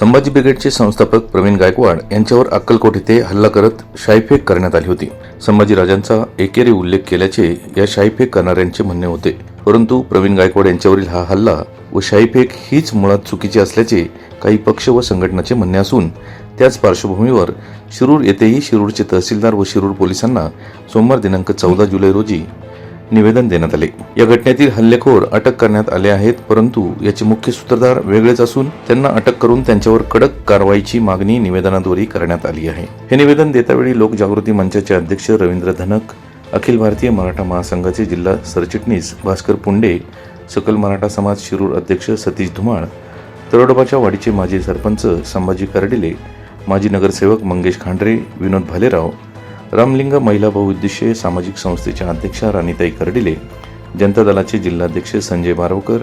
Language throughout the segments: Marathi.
संभाजी ब्रिगेडचे संस्थापक प्रवीण गायकवाड यांच्यावर अक्कलकोट येथे हल्ला करत शाईफेक करण्यात आली होती. संभाजीराजांचा एकेरी उल्लेख केल्याचे या शाईफेक करणाऱ्यांचे म्हणणे होते. परंतु प्रवीण गायकवाड यांच्यावरील हा हल्ला व शाईफेक हीच मुळात चुकीची असल्याचे काही पक्ष व संघटनाचे म्हणणे असून त्याच पार्श्वभूमीवर शिरूर येथेही शिरूरचे तहसीलदार व शिरूर पोलिसांना सोमवार दिनांक चौदा जुलै रोजी निवेदन देण्यात आले. या घटनेतील हल्लेखोर अटक करण्यात आले आहेत परंतु याचे मुख्य सूत्रधार वेगळेच असून त्यांना अटक करून त्यांच्यावर कडक कारवाईची मागणी निवेदनाद्वारे करण्यात आली आहे. हे निवेदन देतावेळी लोकजागृती मंचाचे अध्यक्ष रवींद्र धनक अखिल भारतीय मराठा महासंघाचे जिल्हा सरचिटणीस भास्कर पुंडे सकल मराठा समाज शिरूर अध्यक्ष सतीश धुमाळ तरोडोबाच्या वाडीचे माजी सरपंच संभाजी कर्डिले माजी नगरसेवक मंगेश खांडरे विनोद भालेराव रामलिंग महिला बहुउद्देशीय सामाजिक संस्थेच्या अध्यक्षा राणीताई कर्डिले जनता दलाचे जिल्हाध्यक्ष संजय बारवकर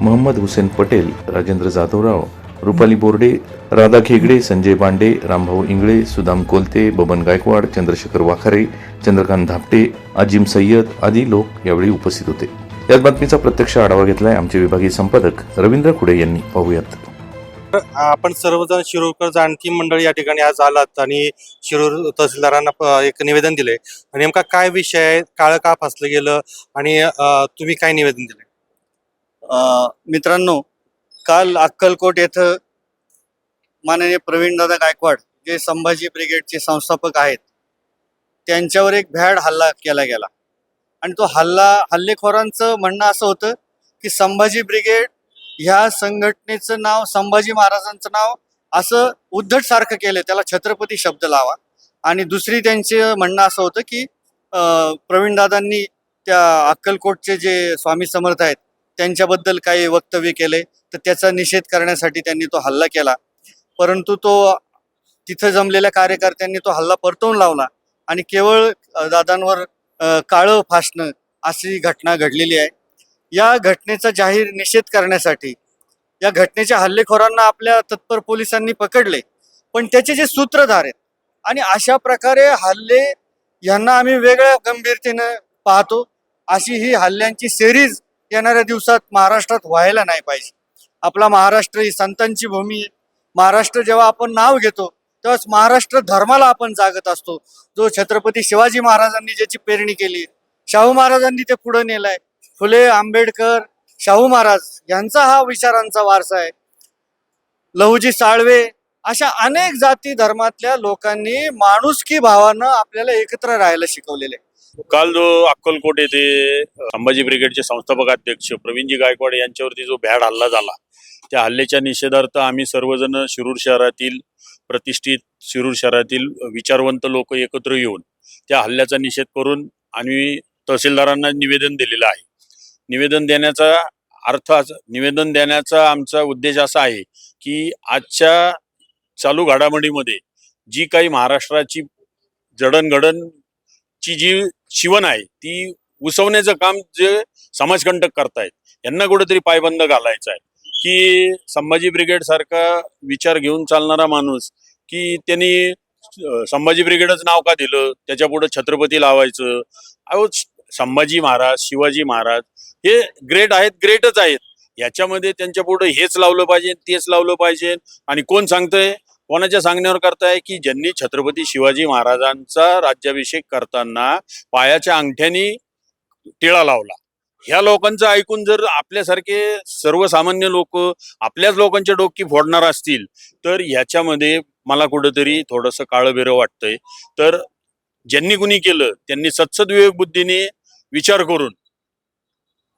मोहम्मद हुसेन पटेल राजेंद्र जाधवराव रुपाली बोर्डे राधा खेगडे संजय बांडे रामभाऊ इंगळे सुदाम कोलते बबन गायकवाड चंद्रशेखर वाखारे चंद्रकांत धापटे अजिम सय्यद आदी लोक यावेळी उपस्थित होते. याच बातमीचा प्रत्यक्ष आढावा घेतलाय आमचे विभागीय संपादक रवींद्र खुडे यांनी. पाहूयात. आपण सर्वजण शिरूरकर जाणती मंडळ या ठिकाणी आज आलात आणि शिरूर तहसीलदारांना एक निवेदन दिले नेमका काय विषय आहे? काळं का फसलं गेलं? आणि तुम्ही काय निवेदन दिले मित्रांनो काल अक्कलकोट येथं माननीय प्रवीणदादा गायकवाड जे संभाजी ब्रिगेडचे संस्थापक आहेत त्यांच्यावर एक भ्याड हल्ला केला गेला. आणि तो हल्ला हल्लेखोरांचं म्हणणं असं होतं की संभाजी ब्रिगेड ह्या संघटनेचं नाव संभाजी महाराजांचं नाव असं उद्धट सारखं केलं त्याला छत्रपती शब्द लावा. आणि दुसरी त्यांचं म्हणणं असं होतं की प्रवीणदादांनी त्या अक्कलकोटचे जे स्वामी समर्थ आहेत त्यांच्याबद्दल काही वक्तव्य केले तर त्याचा निषेध करण्यासाठी त्यांनी तो हल्ला केला. परंतु तो तिथं जमलेल्या कार्यकर्त्यांनी तो हल्ला परतवून लावला. आणि केवळ दादांवर काळं फासणं अशी घटना घडलेली आहे. या घटनेचा जाहीर निषेध करण्यासाठी या घटनेच्या हल्लेखोरांना आपल्या तत्पर पोलिसांनी पकडले. पण त्याचे जे सूत्रधार आहेत आणि अशा प्रकारे हल्ले यांना आम्ही वेगळ्या गंभीरतेनं पाहतो अशी ही हल्ल्यांची सेरीज येणाऱ्या दिवसात महाराष्ट्रात व्हायला नाही पाहिजे. आपला महाराष्ट्र ही संतांची भूमी आहे. महाराष्ट्र जेव्हा आपण नाव घेतो तेव्हाच महाराष्ट्र धर्माला आपण जागत असतो. जो छत्रपती शिवाजी महाराजांनी ज्याची पेरणी केली शाहू महाराजांनी ते पुढे नेलाय. फुले आंबेडकर शाहू महाराज यांचा हा विचारांचा वारसा आहे. लहुजी साळवे अशा अनेक जाती धर्मातल्या लोकांनी माणुसकी भावानं आपल्याला एकत्र राहायला शिकवलेले काल जो अक्कलकोट येथे संभाजी ब्रिगेडचे संस्थापक अध्यक्ष प्रवीणजी गायकवाड यांच्यावरती जो भ्याड हल्ला झाला त्या हल्ल्याच्या निषेधार्थ आम्ही सर्वजण शिरूर शहरातील प्रतिष्ठित शिरूर शहरातील विचारवंत लोक एकत्र येऊन त्या हल्ल्याचा निषेध करून आम्ही तहसीलदारांना निवेदन दिलेलं आहे. निवेदन देण्याचा अर्थ निवेदन देण्याचा आमचा उद्देश असा आहे की आजच्या चालू घडामोडीमध्ये जी काही महाराष्ट्राची जडणघडण ची जी शिवण आहे ती उसवण्याचं काम जे समाजकंटक करतायत यांना कुठेतरी पायबंद घालायचा आहे. की संभाजी ब्रिगेड सारखा विचार घेऊन चालणारा माणूस की त्यांनी संभाजी ब्रिगेडच नाव का दिलं त्याच्या पुढे छत्रपती लावायचं. अहो संभाजी महाराज शिवाजी महाराज हे ग्रेट आहेत ग्रेटच आहेत. याच्यामध्ये त्यांच्या पुढे हेच लावलं पाहिजे तेच लावलं पाहिजे. आणि कोण सांगतंय? कोणाच्या सांगण्यावर करताय? की ज्यांनी छत्रपती शिवाजी महाराजांचा राज्याभिषेक करताना पायाच्या अंगठ्यानी टिळा लावला. ह्या लोकांचं ऐकून जर आपल्यासारखे सर्वसामान्य लोक आपल्याच लोकांच्या डोकी फोडणार असतील तर ह्याच्यामध्ये मला कुठंतरी थोडंसं काळबेरं वाटतंय. तर ज्यांनी कुणी केलं त्यांनी सत्सद विवेक बुद्धीने विचार करून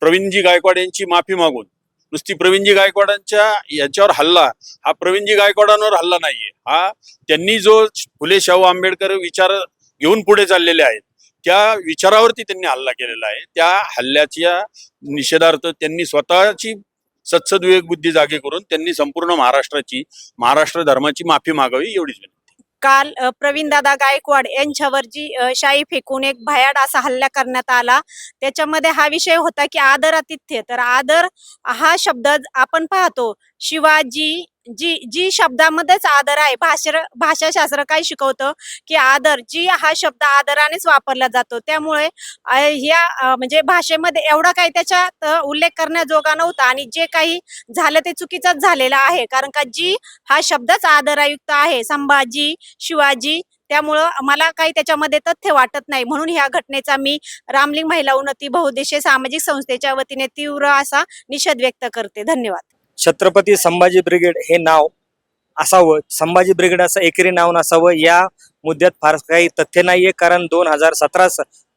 प्रवीणजी गायकवाड यांची माफी मागून. नुसती प्रवीणजी गायकवाडांच्या याच्यावर हल्ला हा प्रवीणजी गायकवाडांवर हल्ला नाहीये. हा त्यांनी जो फुले शाहू आंबेडकर विचार घेऊन पुढे चाललेले आहेत त्या विचारावरती त्यांनी हल्ला केलेला आहे. त्या हल्ल्याच्या निषेधार्थ त्यांनी स्वतःची सत्सद्विवेक बुद्धी जागे करून त्यांनी संपूर्ण महाराष्ट्राची महाराष्ट्र धर्माची माफी मागावी एवढीच विनंती. काल प्रवीणदादा गायकवाड यांच्यावर जी शाई फेकून एक भयाड असा हल्ला करण्यात आला. त्याच्यामध्ये हा विषय होता की आदर आतिथ्य. तर आदर हा शब्द आपण पाहतो शिवाजी जी जी शब्दामध्येच आदर आहे. भाषा भाषाशास्त्र काय शिकवतं की आदर जी हा शब्द आदरानेच वापरला जातो. त्यामुळे या ह्या म्हणजे भाषेमध्ये एवढा काही त्याच्यात उल्लेख करण्याजोगा नव्हता आणि जे काही झालं ते चुकीचंच झालेलं आहे. कारण का जी हा शब्दच आदरायुक्त आहे संभाजी शिवाजी त्यामुळं मला काही त्याच्यामध्ये तथ्य वाटत नाही. म्हणून ह्या घटनेचा मी रामलिंग महिला उन्नती बहुउद्देशीय सामाजिक संस्थेच्या वतीने तीव्र असा निषेध व्यक्त करते. धन्यवाद. छत्रपती संभाजी ब्रिगेड हे नाव असावं. संभाजी ब्रिगेड असं एकेरी नाव नसावं. या मुद्द्यात फार काही तथ्य नाहीये कारण दोन हजार सतरा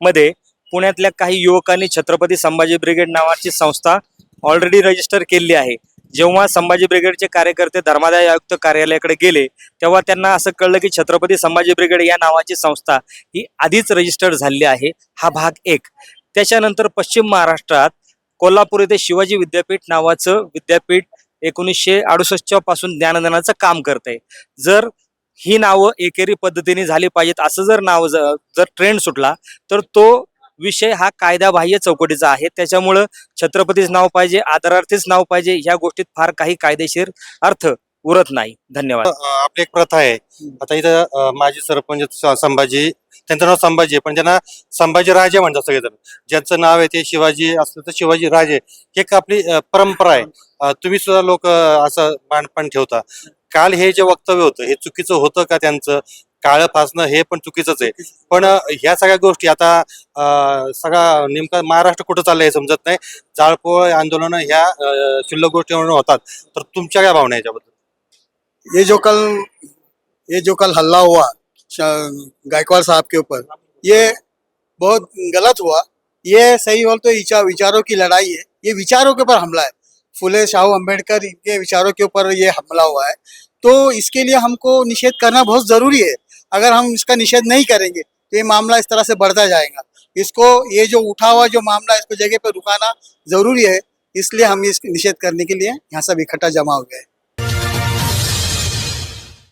मध्ये पुण्यातल्या काही युवकांनी छत्रपती संभाजी ब्रिगेड नावाची संस्था ऑलरेडी रजिस्टर केलेली आहे. जेव्हा संभाजी ब्रिगेडचे कार्यकर्ते धर्मादाय आयुक्त कार्यालयाकडे गेले तेव्हा त्यांना असं कळलं की छत्रपती संभाजी ब्रिगेड या नावाची संस्था ही आधीच रजिस्टर्ड झालेली आहे. हा भाग एक. त्याच्यानंतर पश्चिम महाराष्ट्रात कोल्हापूर येथे शिवाजी विद्यापीठ नावाचं विद्यापीठ एकोणीसशे अडुसष्टच्या पासून ज्ञानदानाचं काम करत आहे जर ही नावं एकेरी पद्धतीने झाली पाहिजेत असं जर नाव जर ट्रेंड सुटला तर तो विषय हा कायदाबाह्य चौकटीचा आहे. त्याच्यामुळं छत्रपतीच नाव पाहिजे आदरार्थीच नाव पाहिजे ह्या गोष्टीत फार काही कायदेशीर अर्थ उरत नाही. धन्यवाद. आपली एक प्रथा आहे. आता इथं माजी सरपंच संभाजी त्यांचं नाव संभाजी आहे. पण त्यांना संभाजी राजे म्हणतात सगळेजण ज्यांचं नाव आहे ते शिवाजी असलं तर शिवाजी राजे. हे एक आपली परंपरा आहे. तुम्ही सुद्धा लोक असं मांडपण ठेवता. काल हे जे वक्तव्य होतं हे चुकीचं होतं का त्यांचं? काळं फासणं हे पण चुकीचंच आहे. पण ह्या सगळ्या गोष्टी आता सगळा नेमका महाराष्ट्र कुठं चाललंय हे समजत नाही. जाळपोळ आंदोलन ह्या शिल्लक गोष्टी होतात. तर तुमच्या काय भावना याच्याबद्दल? ये जो कल ये जो कल हल्ला हुआ गायकवाड़ साहब के ऊपर। ये बहुत गलत हुआ। ये सही बोल तो विचारों की लड़ाई है। ये विचारों के ऊपर हमला है। फुले, शाहू अंबेडकर इनके विचारों के ऊपर ये हमला हुआ है। तो इसके लिए हमको निषेध करना बहुत ज़रूरी है। अगर हम इसका निषेध नहीं करेंगे तो ये मामला इस तरह से बढ़ता जाएगा। इसको, ये जो उठा हुआ जो मामला इसको जगह पर रुकाना ज़रूरी है। इसलिए हम इस निषेध करने के लिए यहाँ सब इकट्ठा जमा हो गए।